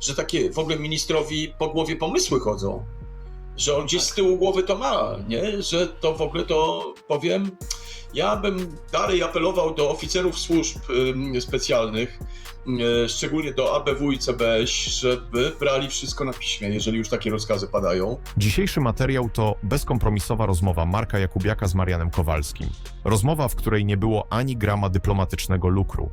że takie w ogóle ministrowi po głowie pomysły chodzą. Że on gdzieś z tyłu głowy to ma, nie? Że to w ogóle to powiem. Ja bym dalej apelował do oficerów służb specjalnych, y, szczególnie do ABW i CBŚ, żeby brali wszystko na piśmie, jeżeli już takie rozkazy padają. Dzisiejszy materiał to bezkompromisowa rozmowa Marka Jakubiaka z Marianem Kowalskim. Rozmowa, w której nie było ani grama dyplomatycznego lukru.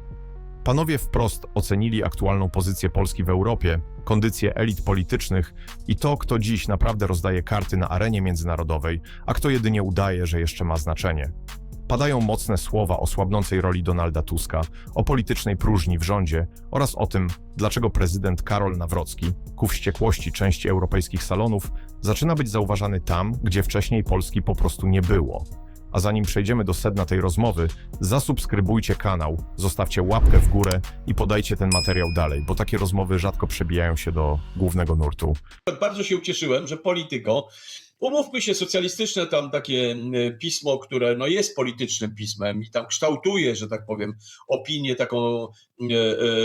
Panowie wprost ocenili aktualną pozycję Polski w Europie, kondycję elit politycznych i to, kto dziś naprawdę rozdaje karty na arenie międzynarodowej, a kto jedynie udaje, że jeszcze ma znaczenie. Padają mocne słowa o słabnącej roli Donalda Tuska, o politycznej próżni w rządzie oraz o tym, dlaczego prezydent Karol Nawrocki, ku wściekłości części europejskich salonów, zaczyna być zauważany tam, gdzie wcześniej Polski po prostu nie było. A zanim przejdziemy do sedna tej rozmowy, zasubskrybujcie kanał, zostawcie łapkę w górę i podajcie ten materiał dalej, bo takie rozmowy rzadko przebijają się do głównego nurtu. Bardzo się ucieszyłem, że Polityko, umówmy się, socjalistyczne tam takie mm, pismo, które no jest politycznym pismem i tam kształtuje, że tak powiem, opinię taką e, e,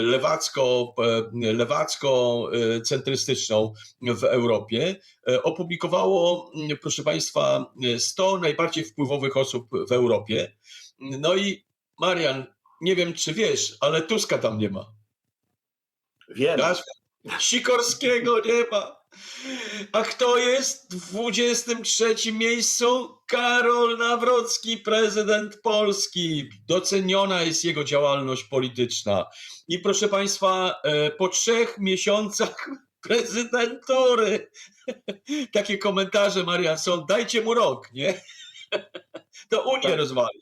lewacko, lewacko-centrystyczną w Europie, opublikowało, proszę Państwa, 100 najbardziej wpływowych osób w Europie. No i Marian, nie wiem czy wiesz, ale Tuska tam nie ma. Wiem. Sikorskiego nie ma. A kto jest w 23 miejscu? Karol Nawrocki, prezydent Polski. Doceniona jest jego działalność polityczna. I proszę Państwa, e, po trzech miesiącach prezydentury, takie komentarze, Marian, są, dajcie mu rok, nie? To Unię Tak. rozwali.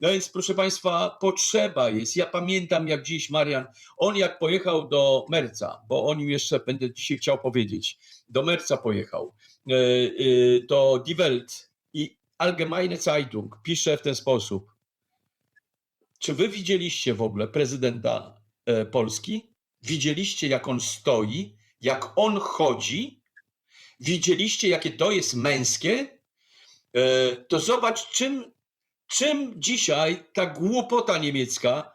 No więc, proszę Państwa, potrzeba jest. Ja pamiętam, jak dziś Marian, on jak pojechał do Merca, bo o nim jeszcze będę dzisiaj chciał powiedzieć, do Merca pojechał, e, e, to Die Welt i Allgemeine Zeitung pisze w ten sposób. Czy wy widzieliście w ogóle prezydenta e, Polski? Widzieliście, jak on stoi, jak on chodzi? Widzieliście, jakie to jest męskie? To zobacz, czym, czym dzisiaj ta głupota niemiecka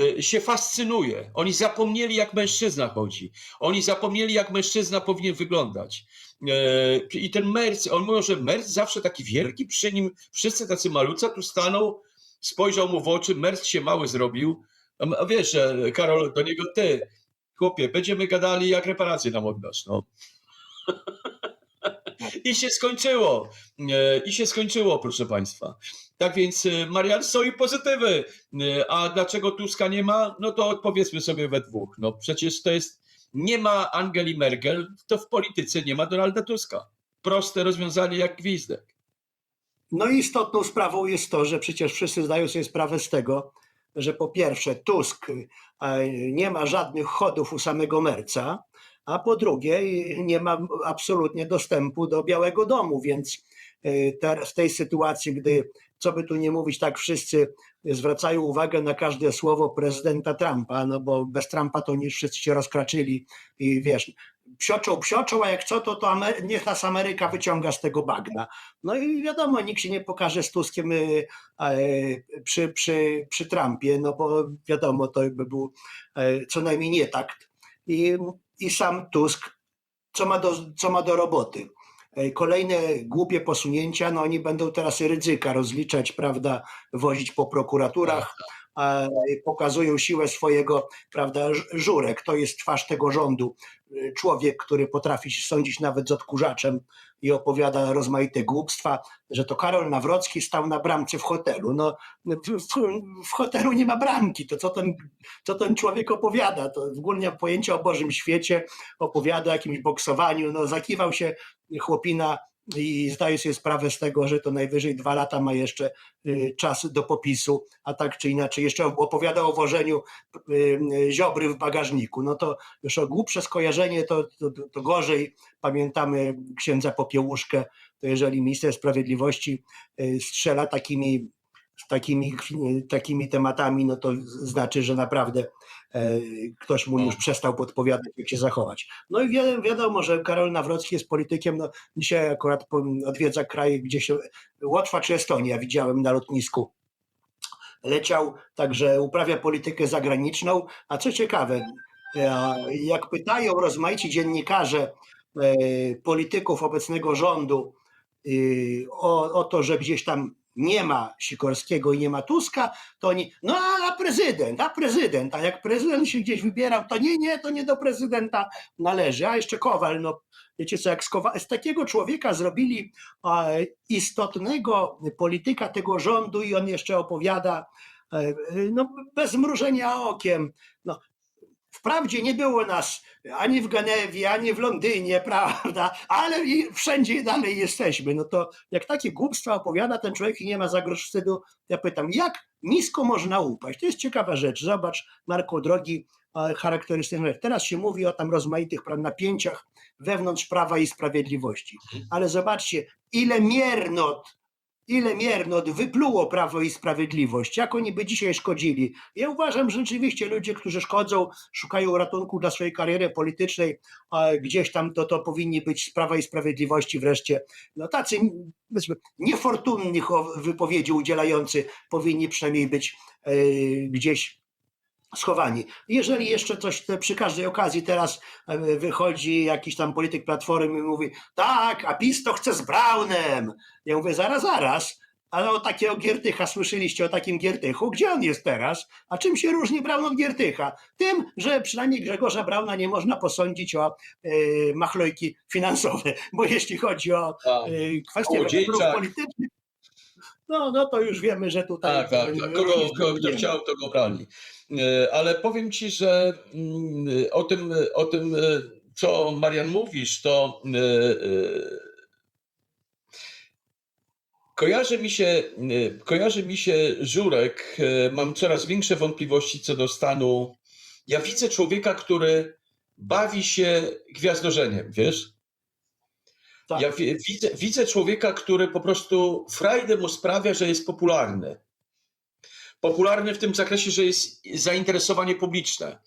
e, się fascynuje. Oni zapomnieli, jak mężczyzna chodzi. Oni zapomnieli, jak mężczyzna powinien wyglądać. E, I ten Merc, on mówił, że Merc zawsze taki wielki, przy nim wszyscy tacy maluca tu stanął, spojrzał mu w oczy, Merc się mały zrobił. A m- A wiesz, Karol, do niego ty, chłopie, będziemy gadali, jak reparacje nam oddasz. No. I się skończyło. E, I się skończyło, proszę Państwa. Tak więc, e, Marian, i pozytywy. E, A dlaczego Tuska nie ma? No to odpowiedzmy sobie we dwóch. No przecież to jest, nie ma Angeli Merkel, to w polityce nie ma Donalda Tuska. Proste rozwiązanie jak gwizdek. No i istotną sprawą jest to, że przecież wszyscy zdają sobie sprawę z tego, że po pierwsze Tusk e, nie ma żadnych chodów u samego Merca, a po drugie nie ma absolutnie dostępu do Białego Domu, więc w tej sytuacji, gdy co by tu nie mówić, tak wszyscy zwracają uwagę na każde słowo prezydenta Trumpa, no bo bez Trumpa to nie wszyscy się rozkraczyli i wiesz, psioczą, psioczą, a jak co, to, to Amery- niech nas Ameryka wyciąga z tego bagna. No i wiadomo, nikt się nie pokaże z Tuskiem y, e, przy, przy, przy Trumpie, no bo wiadomo, to by był e, co najmniej nie takt. I, i sam Tusk, co ma do, co ma do roboty? E, Kolejne głupie posunięcia, no oni będą teraz ryzyka rozliczać, prawda, wozić po prokuraturach, a pokazują siłę swojego, prawda, żurek. To jest twarz tego rządu. Człowiek, który potrafi się sądzić nawet z odkurzaczem i opowiada rozmaite głupstwa, że to Karol Nawrocki stał na bramce w hotelu. No, w, w, hotelu nie ma bramki, to co ten, co ten człowiek opowiada? To ogóle pojęcia o Bożym świecie, opowiada o jakimś boksowaniu, no zakiwał się chłopina i zdaje sobie sprawę z tego, że to najwyżej dwa lata ma jeszcze y, czas do popisu, a tak czy inaczej jeszcze opowiada o wożeniu y, y, ziobry w bagażniku. No to już o głupsze skojarzenie to, to, to gorzej. Pamiętamy księdza Popiełuszkę, to jeżeli minister sprawiedliwości strzela takimi, takimi, takimi tematami, no to znaczy, że naprawdę e, ktoś mu już przestał podpowiadać, jak się zachować. No i wi- wiadomo, że Karol Nawrocki jest politykiem, no dzisiaj akurat odwiedza kraje, gdzie się, Łotwa czy Estonia widziałem na lotnisku, leciał, także uprawia politykę zagraniczną, a co ciekawe, E, Jak pytają rozmaici dziennikarze e, polityków obecnego rządu e, o, o to, że gdzieś tam nie ma Sikorskiego i nie ma Tuska, to oni, no a prezydent, a prezydent, a jak prezydent się gdzieś wybierał, to nie, nie, to nie do prezydenta należy. A jeszcze Kowal, no wiecie co, jak z, Kowa- z takiego człowieka zrobili e, istotnego polityka tego rządu i on jeszcze opowiada e, no, bez mrużenia okiem. No, wprawdzie nie było nas ani w Genewie, ani w Londynie, prawda, ale i wszędzie dalej jesteśmy. No to jak takie głupstwa opowiada ten człowiek i nie ma za grosz wstydu, ja pytam, jak nisko można upaść? To jest ciekawa rzecz. Zobacz, Marku, drogi, e, charakterystyczna rzecz. Teraz się mówi o tam rozmaitych napięciach wewnątrz Prawa i Sprawiedliwości. Ale zobaczcie, ile miernot, ile miernot wypluło Prawo i Sprawiedliwość, jak oni by dzisiaj szkodzili. Ja uważam, że rzeczywiście ludzie, którzy szkodzą, szukają ratunku dla swojej kariery politycznej, a gdzieś tam to, to powinni być z Prawa i Sprawiedliwości wreszcie, no tacy niefortunnych wypowiedzi udzielający powinni przynajmniej być e, gdzieś schowani. Jeżeli jeszcze coś te, przy każdej okazji teraz e, wychodzi jakiś tam polityk Platformy i mówi, tak, a PiS to chce z Braunem. Ja mówię, zaraz, zaraz, ale o takiego Giertycha słyszeliście o takim Giertychu? Gdzie on jest teraz? A czym się różni Braun od Giertycha? Tym, że przynajmniej Grzegorza Brauna nie można posądzić o e, machlojki finansowe, bo jeśli chodzi o e, kwestie wyborów politycznych, no, no to już wiemy, że tutaj... tak, tak. tak. Kogo, kogo kto chciał, to go brali. E, Ale powiem ci, że mm, o tym, o tym e, co Marian mówisz, to e, kojarzy mi się, kojarzy mi się Żurek. Mam coraz większe wątpliwości co do stanu. Ja widzę człowieka, który bawi się gwiazdorzeniem, wiesz? Tak. Ja wi- widzę, widzę człowieka, który po prostu frajdę mu sprawia, że jest popularny. Popularny w tym zakresie, że jest zainteresowanie publiczne,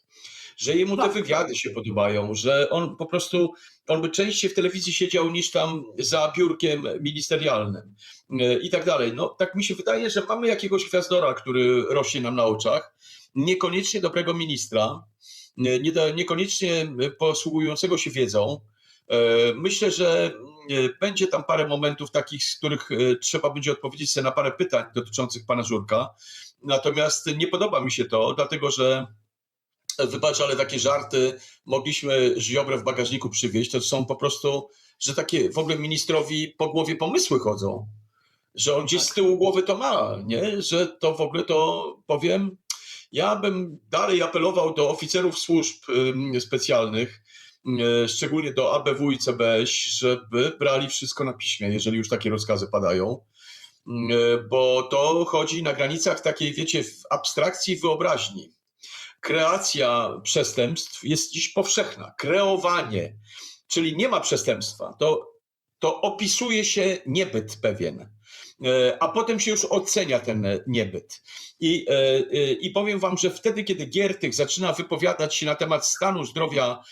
że jemu te Tak. wywiady się podobają, że on po prostu, on by częściej w telewizji siedział niż tam za biurkiem ministerialnym e, i tak dalej. No tak mi się wydaje, że mamy jakiegoś gwiazdora, który rośnie nam na oczach, niekoniecznie dobrego ministra, do- niekoniecznie posługującego się wiedzą. E, Myślę, że e, będzie tam parę momentów takich, z których e, trzeba będzie odpowiedzieć sobie na parę pytań dotyczących pana Żurka. Natomiast nie podoba mi się to, dlatego że wybacz, ale takie żarty mogliśmy Ziobrę w bagażniku przywieźć. To są po prostu, że takie w ogóle ministrowi po głowie pomysły chodzą. Że on gdzieś z tyłu głowy to ma, nie? Że to w ogóle to powiem. Ja bym dalej apelował do oficerów służb specjalnych, szczególnie do ABW i CBŚ, żeby brali wszystko na piśmie, jeżeli już takie rozkazy padają. E, Bo to chodzi na granicach takiej, wiecie, w abstrakcji wyobraźni. Kreacja przestępstw jest dziś powszechna. Kreowanie, czyli nie ma przestępstwa, to, to opisuje się niebyt pewien, E, a potem się już ocenia ten e, niebyt. I, e, e, I powiem wam, że wtedy, kiedy Giertych zaczyna wypowiadać się na temat stanu zdrowia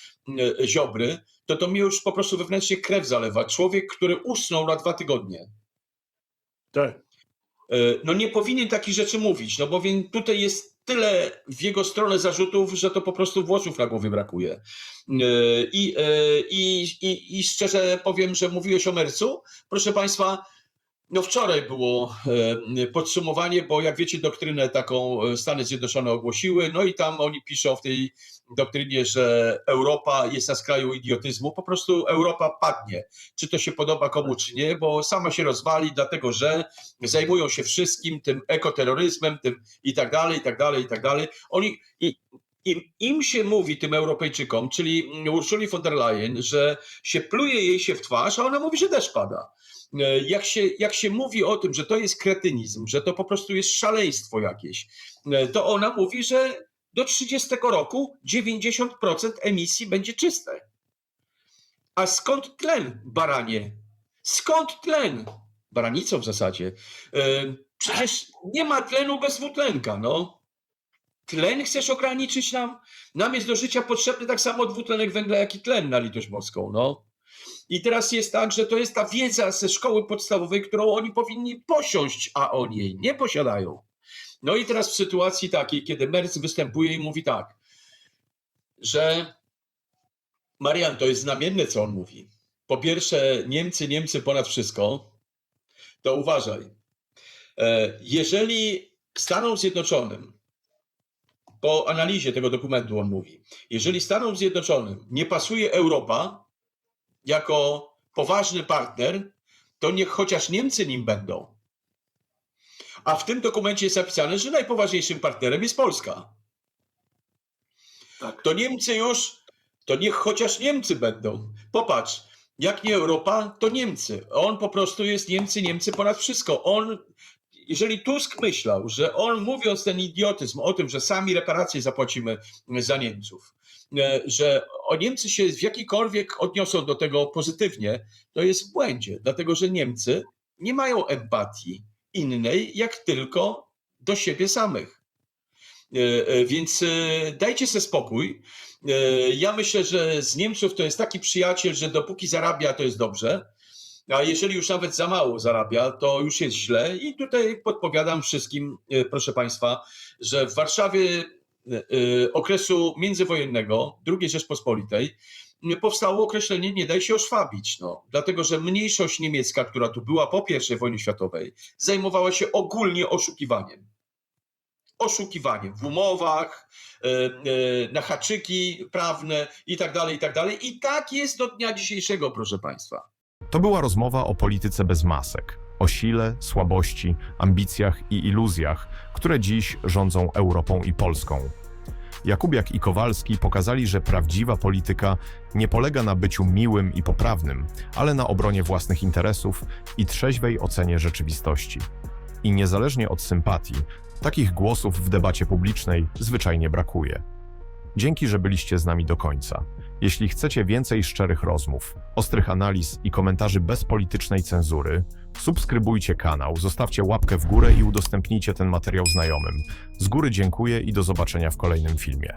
e, Ziobry, to to mnie już po prostu wewnętrznie krew zalewa. Człowiek, który usnął na dwa tygodnie. Tak. E, No nie powinien takich rzeczy mówić, no bowiem tutaj jest tyle w jego stronę zarzutów, że to po prostu włosów na głowie brakuje. E, I, e, i, i, I szczerze powiem, że mówiłeś o Mercu. Proszę Państwa, no wczoraj było e, podsumowanie, bo jak wiecie, doktrynę taką e, Stany Zjednoczone ogłosiły, no i tam oni piszą w tej doktrynie, że Europa jest na skraju idiotyzmu. Po prostu Europa padnie, czy to się podoba komu, czy nie, bo sama się rozwali, dlatego że zajmują się wszystkim, tym ekoterroryzmem, tym i tak dalej, i tak dalej, i tak dalej. Oni, i, im, im się mówi, tym Europejczykom, czyli Ursuli von der Leyen, że się pluje jej się w twarz, a ona mówi, że deszcz pada. E, Jak się, jak się mówi o tym, że to jest kretynizm, że to po prostu jest szaleństwo jakieś, e, to ona mówi, że do 30 roku 90% emisji będzie czyste. A skąd tlen, baranie? Skąd tlen? Baranicą w zasadzie. E, Przecież nie ma tlenu bez dwutlenka, no. Tlen chcesz ograniczyć nam? Nam jest do życia potrzebny tak samo dwutlenek węgla, jak i tlen na litość boską, no. I teraz jest tak, że to jest ta wiedza ze szkoły podstawowej, którą oni powinni posiąść, a oni jej nie posiadają. No i teraz w sytuacji takiej, kiedy Merz występuje i mówi tak, że Marian, to jest znamienne, co on mówi. Po pierwsze, Niemcy, Niemcy ponad wszystko, to uważaj. E, Jeżeli Stanom Zjednoczonym, po analizie tego dokumentu on mówi, jeżeli Stanom Zjednoczonym nie pasuje Europa jako poważny partner, to niech chociaż Niemcy nim będą. A w tym dokumencie jest napisane, że najpoważniejszym partnerem jest Polska. Tak. To Niemcy już, to niech chociaż Niemcy będą. Popatrz, jak nie Europa, to Niemcy. On po prostu jest Niemcy, Niemcy ponad wszystko. On, jeżeli Tusk myślał, że on mówiąc ten idiotyzm o tym, że sami reparacje zapłacimy za Niemców, e, że Niemcy się w jakikolwiek odniosą do tego pozytywnie, to jest w błędzie, dlatego że Niemcy nie mają empatii innej, jak tylko do siebie samych. E, e, Więc e, dajcie sobie spokój. E, Ja myślę, że z Niemców to jest taki przyjaciel, że dopóki zarabia, to jest dobrze. A jeżeli już nawet za mało zarabia, to już jest źle. I tutaj podpowiadam wszystkim, e, proszę Państwa, że w Warszawie e, e, okresu międzywojennego, II Rzeczpospolitej, powstało określenie nie daj się oszwabić. No, dlatego, że mniejszość niemiecka, która tu była po I wojnie światowej, zajmowała się ogólnie oszukiwaniem. Oszukiwaniem w umowach, na haczyki prawne i tak dalej, i tak dalej. I tak jest do dnia dzisiejszego, proszę Państwa. To była rozmowa o polityce bez masek, o sile, słabości, ambicjach i iluzjach, które dziś rządzą Europą i Polską. Jakubiak i Kowalski pokazali, że prawdziwa polityka nie polega na byciu miłym i poprawnym, ale na obronie własnych interesów i trzeźwej ocenie rzeczywistości. I niezależnie od sympatii, takich głosów w debacie publicznej zwyczajnie brakuje. Dzięki, że byliście z nami do końca. Jeśli chcecie więcej szczerych rozmów, ostrych analiz i komentarzy bez politycznej cenzury, subskrybujcie kanał, zostawcie łapkę w górę i udostępnijcie ten materiał znajomym. Z góry dziękuję i do zobaczenia w kolejnym filmie.